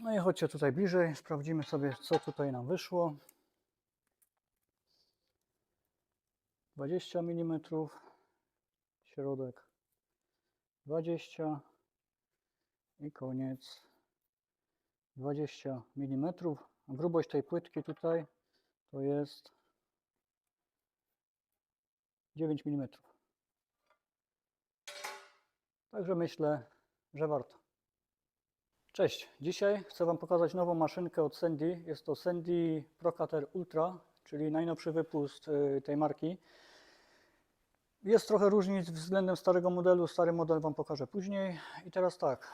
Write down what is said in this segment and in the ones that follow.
No i chodźcie tutaj bliżej, sprawdzimy sobie, co tutaj nam wyszło. 20 mm, środek 20 i koniec 20 mm. Grubość tej płytki tutaj to jest 9 mm. Także myślę, że warto. Cześć, dzisiaj chcę Wam pokazać nową maszynkę od Sandy. Jest to Sandy Procater Ultra, czyli najnowszy wypust y, tej marki. Jest trochę różnic względem starego modelu. Stary model Wam pokażę później. I teraz tak,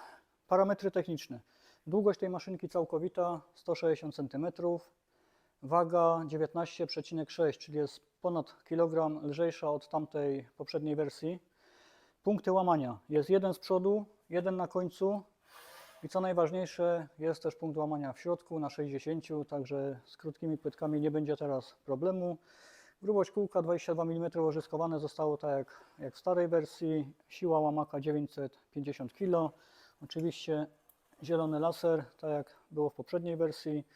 parametry techniczne. Długość tej maszynki całkowita 160 cm, waga 19,6, czyli jest ponad kilogram lżejsza od tamtej poprzedniej wersji. Punkty łamania jest jeden z przodu, jeden na końcu i co najważniejsze jest też punkt łamania w środku na 60, także z krótkimi płytkami nie będzie teraz problemu. Grubość kółka 22 mm łożyskowane zostało tak jak, jak w starej wersji. Siła łamaka 950 kg. Oczywiście zielony laser, tak jak było w poprzedniej wersji.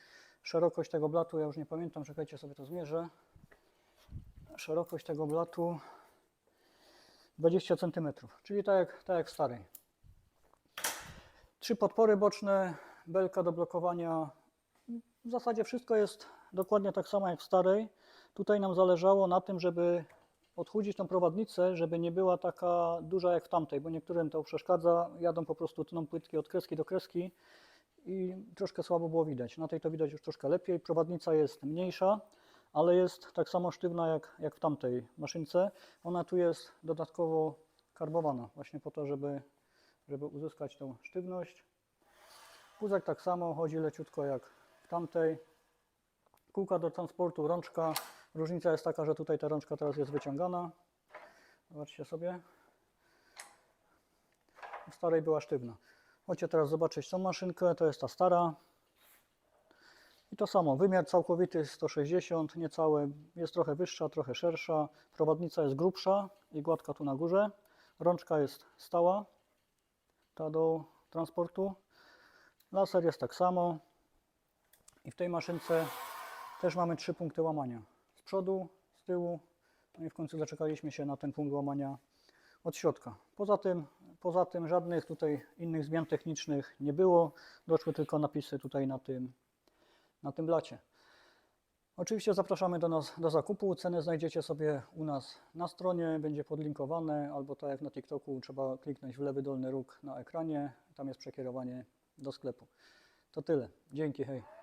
Szerokość tego blatu, ja już nie pamiętam, czekajcie sobie to zmierzę. Szerokość tego blatu 20 cm, czyli tak jak, tak jak w starej. Trzy podpory boczne, belka do blokowania. W zasadzie wszystko jest dokładnie tak samo jak w starej. Tutaj nam zależało na tym, żeby odchudzić tą prowadnicę, żeby nie była taka duża jak w tamtej, bo niektórym to przeszkadza. Jadą po prostu tną płytki od kreski do kreski i troszkę słabo było widać. Na tej to widać już troszkę lepiej. Prowadnica jest mniejsza, ale jest tak samo sztywna jak, jak w tamtej maszynce. Ona tu jest dodatkowo karbowana, właśnie po to, żeby, żeby uzyskać tą sztywność. Wózek tak samo chodzi leciutko jak w tamtej. Kółka do transportu, rączka. Różnica jest taka, że tutaj ta rączka teraz jest wyciągana. Zobaczcie sobie. W starej była sztywna. Chodźcie teraz zobaczyć tą maszynkę. To jest ta stara. I to samo, wymiar całkowity 160, niecałe, jest trochę wyższa, trochę szersza, prowadnica jest grubsza i gładka tu na górze, rączka jest stała, ta do transportu, laser jest tak samo. I w tej maszynce też mamy trzy punkty łamania, z przodu, z tyłu, no i w końcu zaczekaliśmy się na ten punkt łamania od środka. Poza tym, poza tym żadnych tutaj innych zmian technicznych nie było, doszły tylko napisy tutaj na tym na tym blacie. Oczywiście zapraszamy do nas do zakupu. Ceny znajdziecie sobie u nas na stronie, będzie podlinkowane, albo tak jak na TikToku trzeba kliknąć w lewy dolny róg na ekranie, tam jest przekierowanie do sklepu. To tyle. Dzięki, hej.